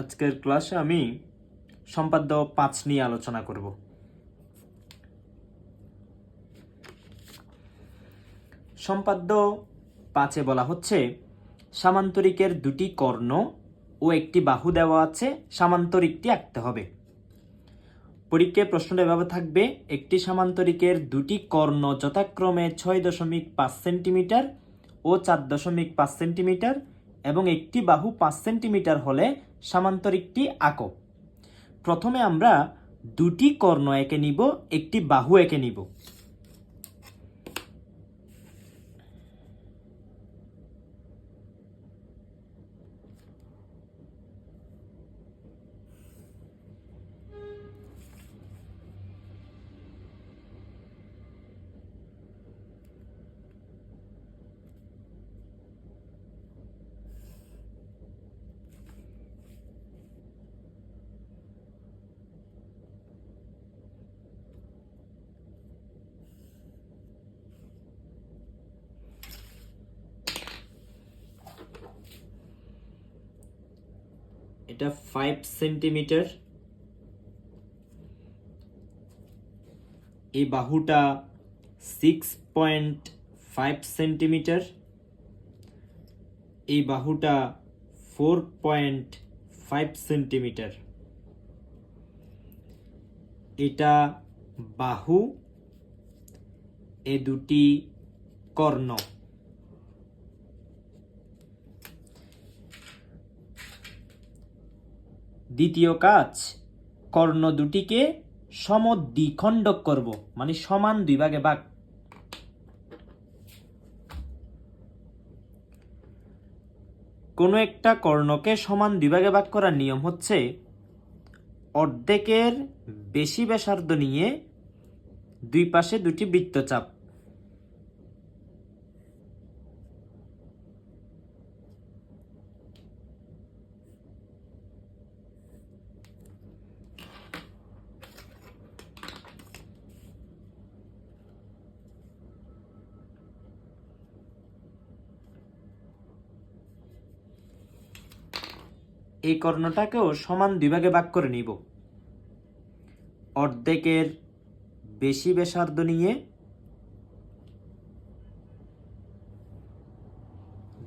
আজকের ক্লাসে আমি সম্পাদ্য পাঁচ নিয়ে আলোচনা করব। সম্পাদ্য পাঁচে বলা হচ্ছে, সামান্তরিকের দুটি কর্ণ ও একটি বাহু দেওয়া আছে, সামান্তরিকটি আঁকতে হবে। পরীক্ষায় প্রশ্নটা এভাবে থাকবে, একটি সামান্তরিকের দুটি কর্ণ যথাক্রমে ছয় দশমিক পাঁচ সেন্টিমিটার ও চার দশমিক পাঁচ সেন্টিমিটার এবং একটি বাহু পাঁচ সেন্টিমিটার হলে সামান্তরিকটি আঁকো প্রথমে আমরা দুটি কর্ণ একে নিব, একটি বাহু একে নিব। এটা ফাইভ সেন্টিমিটার এই বাহুটা সিক্স পয়েন্ট ফাইভ সেন্টিমিটার এই বাহুটা ফোর পয়েন্ট ফাইভ সেন্টিমিটার এটা বাহু। এ দুটি কর্ণ। দ্বিতীয় কাজ, কর্ণ দুটিকে সম দ্বিখণ্ডক করব মানে সমান দুই ভাগে ভাগ। কোনো একটা কর্ণকে সমান দুই ভাগে ভাগ করার নিয়ম হচ্ছে, অর্ধেকের বেশি ব্যাসার্ধ নিয়ে দুই পাশে দুটি বৃত্তচাপ। এই কর্ণটাকেও সমান দুই ভাগে ভাগ করে নিব। অর্ধেকের বেশি ব্যাসার্ধ নিয়ে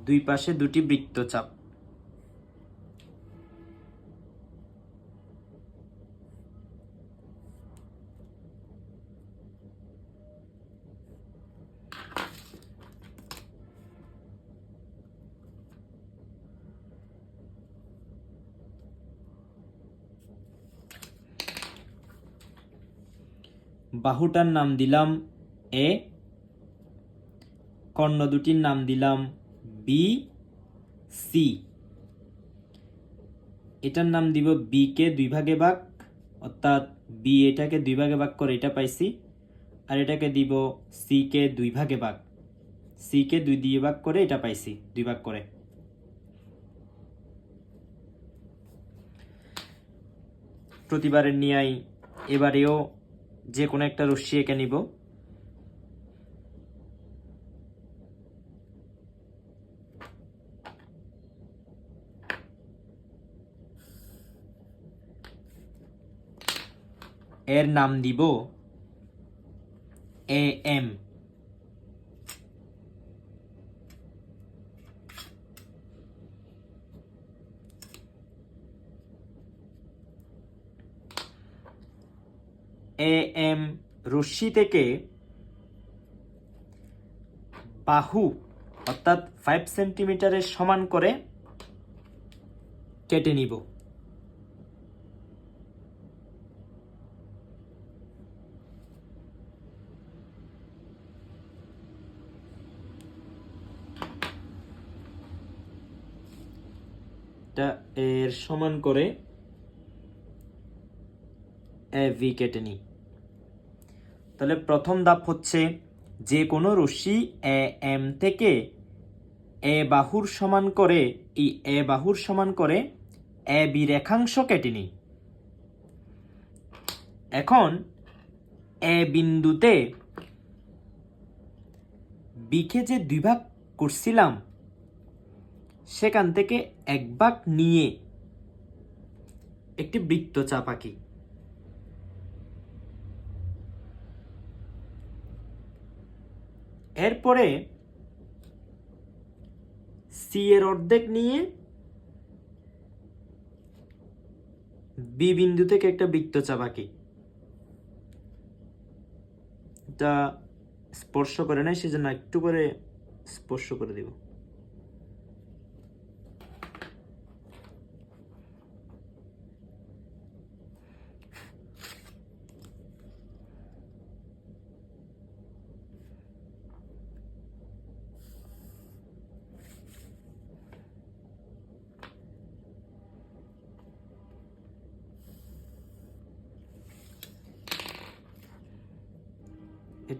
দুই পাশে দুটি বৃত্তচাপ। বাহুটার নাম দিলাম এ কর্ণ দুটির নাম দিলাম বি, সি। এটার নাম দিব বি কে দুই ভাগে ভাগ, অর্থাৎ বি এটাকে দুই ভাগে ভাগ করে এটা পাইছি, আর এটাকে দিব সি কে দুই ভাগে ভাগ। সি কে দুই দিয়ে ভাগ করে এটা পাইছি, দুই ভাগ করে। প্রতিবারের নিয়াই এবারেও যে কোনো একটা রশ্মি এঁকে নিব। এর নাম দিব এ এম। এ এম রশ্মি থেকে বাহু অর্থাৎ ফাইভ সেন্টিমিটারের সমান করে কেটে নিব। এর সমান করে এ ভি কেটে নিই। তাহলে প্রথম ধাপ হচ্ছে যে কোনো রশ্মি এ, এম থেকে এ বাহুর সমান করে এই এ বাহুর সমান করে এ বি রেখাংশ কেটে নিই। এখন এ বিন্দুতে বিকে যে দুই ভাগ করছিলাম, সেখান থেকে এক ভাগ নিয়ে একটি বৃত্তচাপ আঁকি। এরপরে সি এর অর্ধেক নিয়ে বি বিন্দু থেকে একটা বৃত্তচাপ আঁকি এটা স্পর্শ করে নাই, সেজন্য একটু করে স্পর্শ করে দিব।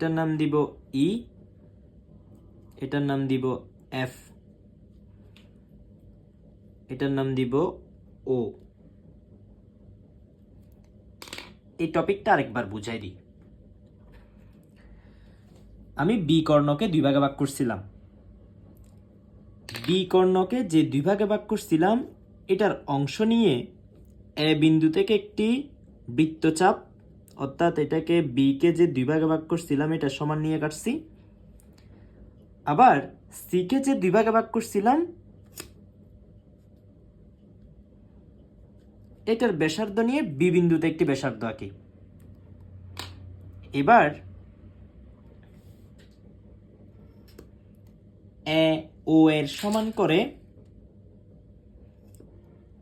এটার নাম দিব ই, এটার নাম দিব এফ, এটার নাম দিব ও। এই টপিকটা আরেকবার বুঝাই দিই। আমি বি কর্ণকে দুই ভাগে ভাগ করছিলাম। বি কর্ণকে যে দুই ভাগে ভাগ করছিলাম, এটার অংশ নিয়ে এ বিন্দু থেকে একটি বৃত্তচাপ অর্থাৎ এটাকে বি কে যে দুই ভাগে ভাগ করছিলাম, এটা সমান নিয়ে কাটছি। আবার সি কে যে দুই ভাগে ভাগ করছিলাম, এটার ব্যাসার্ধ নিয়ে বি বিন্দুতে একটি ব্যাসার্ধ আঁকি। এবার এ ও এর সমান করে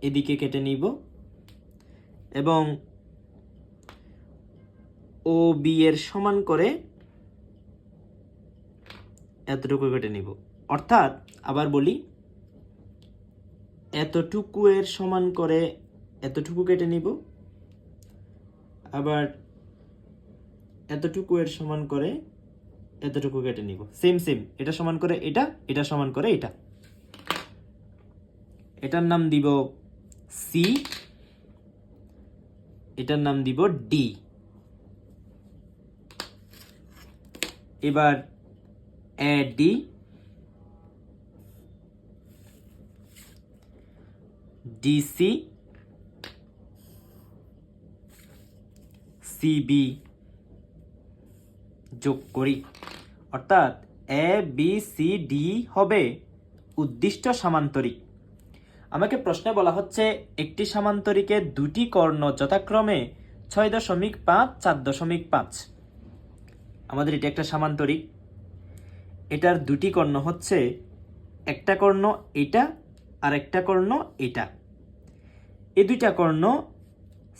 এদিকে কেটে নিব। এবং ও বি এর সমান করে এতটুকু কেটে নিব। অর্থাৎ আবার বলি, এতটুকু এর সমান করে এতটুকু কেটে নিব। আবার এতটুকু এর সমান করে এতটুকু কেটে নিব। সেম সেম, এটা সমান করে এটা এটা সমান করে এটা। এটার নাম দিব সি, এটার নাম দিব ডি। এবার ডি ডিসি সিবি যোগ করি। অর্থাৎ এ বি সি ডি হবে উদ্দিষ্ট সামান্তরিক। আমাকে প্রশ্নে বলা হচ্ছে, একটি সামান্তরিকের দুটি কর্ণ যথাক্রমে ছয় দশমিক পাঁচ, চার দশমিক পাঁচ। আমাদের এটা একটা সামান্তরিক। এটার দুটি কর্ণ হচ্ছে একটা কর্ণ এটা আর একটা কর্ণ এটা। এই দুইটা কর্ণ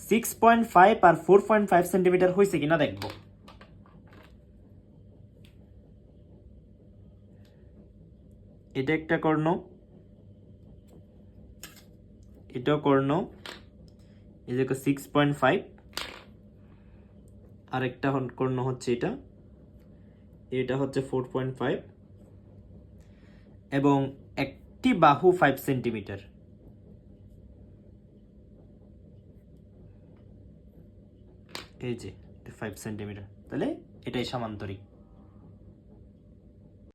সিক্স পয়েন্ট ফাইভ আর ফোর পয়েন্ট ফাইভ সেন্টিমিটার হয়েছে কিনা দেখব। এটা একটা কর্ণ, এটাও কর্ণ, এই দেখো সিক্স পয়েন্ট ফাইভ আর একটা কর্ণ হচ্ছে এটা। এটা হচ্ছে ফোর পয়েন্ট ফাইভ এবং একটি বাহু ফাইভ সেন্টিমিটার এই যে ফাইভ সেন্টিমিটার তাহলে এটাই সামান্তরিক।